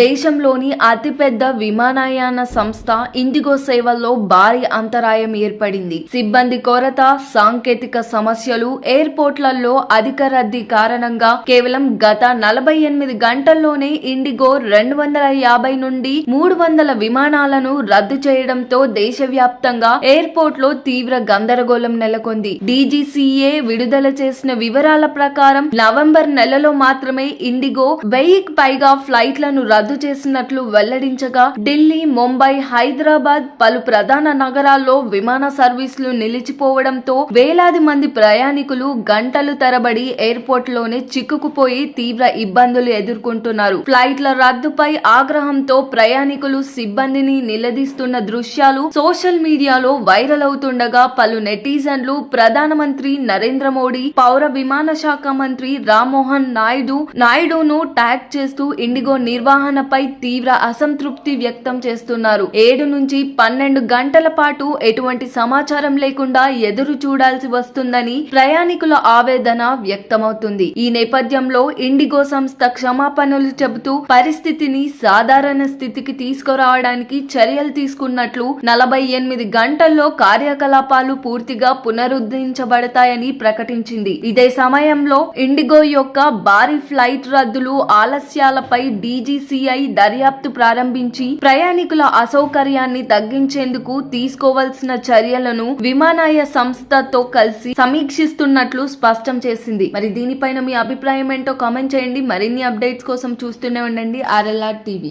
దేశంలోని అతిపెద్ద విమానయాన సంస్థ ఇండిగో సేవల్లో భారీ అంతరాయం ఏర్పడింది. సిబ్బంది కొరత సాంకేతిక సమస్యలు ఎయిర్పోర్ట్లలో అధిక రద్దీ కారణంగా కేవలం గత నలభై ఎనిమిది గంటల్లోనే ఇండిగో రెండు వందల యాభై నుండి మూడు వందల విమానాలను రద్దు చేయడంతో దేశవ్యాప్తంగా ఎయిర్పోర్ట్లో తీవ్ర గందరగోళం నెలకొంది. డీజీసీఏ విడుదల చేసిన వివరాల ప్రకారం నవంబర్ నెలలో మాత్రమే ఇండిగో వెయ్యికి పైగా ఫ్లైట్లను రద్దు రద్దు చేసినట్లు వెల్లడించగా ఢిల్లీ ముంబై హైదరాబాద్ పలు ప్రధాన నగరాల్లో విమాన సర్వీసులు నిలిచిపోవడంతో వేలాది మంది ప్రయాణికులు గంటలు తరబడి ఎయిర్పోర్ట్లోనే చిక్కుకుపోయి తీవ్ర ఇబ్బందులు ఎదుర్కొంటున్నారు. ఫ్లైట్ల రద్దుపై ఆగ్రహంతో ప్రయాణికులు సిబ్బందిని నిలదీస్తున్న దృశ్యాలు సోషల్ మీడియాలో వైరల్ అవుతుండగా పలు నెటిజన్లు ప్రధానమంత్రి నరేంద్ర మోడీ పౌర విమాన శాఖ మంత్రి రామ్మోహన్ నాయుడు నాయుడును ట్యాగ్ చేస్తూ ఇండిగో నిర్వహణ నిర్వహణపై తీవ్ర అసంతృప్తి వ్యక్తం చేస్తున్నారు. ఏడు నుంచి పన్నెండు గంటల పాటు ఎటువంటి సమాచారం లేకుండా ఎదురు చూడాల్సి వస్తుందని ప్రయాణికుల ఆవేదన వ్యక్తమవుతుంది. ఈ నేపథ్యంలో ఇండిగో సంస్థ క్షమాపణలు చెబుతూ పరిస్థితిని సాధారణ స్థితికి తీసుకురావడానికి చర్యలు తీసుకున్నట్లు నలభై ఎనిమిది గంటల్లో కార్యకలాపాలు పూర్తిగా పునరుద్ధరించబడతాయని ప్రకటించింది. ఇదే సమయంలో ఇండిగో యొక్క భారీ ఫ్లైట్ రద్దులు ఆలస్యాలపై డీజీసీఐ దర్యాప్తు ప్రారంభించి ప్రయాణికుల అసౌకర్యాన్ని తగ్గించేందుకు తీసుకోవాల్సిన చర్యలను విమానాయ సంస్థతో కలిసి సమీక్షిస్తున్నట్లు స్పష్టం చేసింది. మరి దీనిపైన మీ అభిప్రాయం ఏంటో కామెంట్ చేయండి. మరిన్ని అప్డేట్స్ కోసం చూస్తూనే ఉండండి. RLR TV.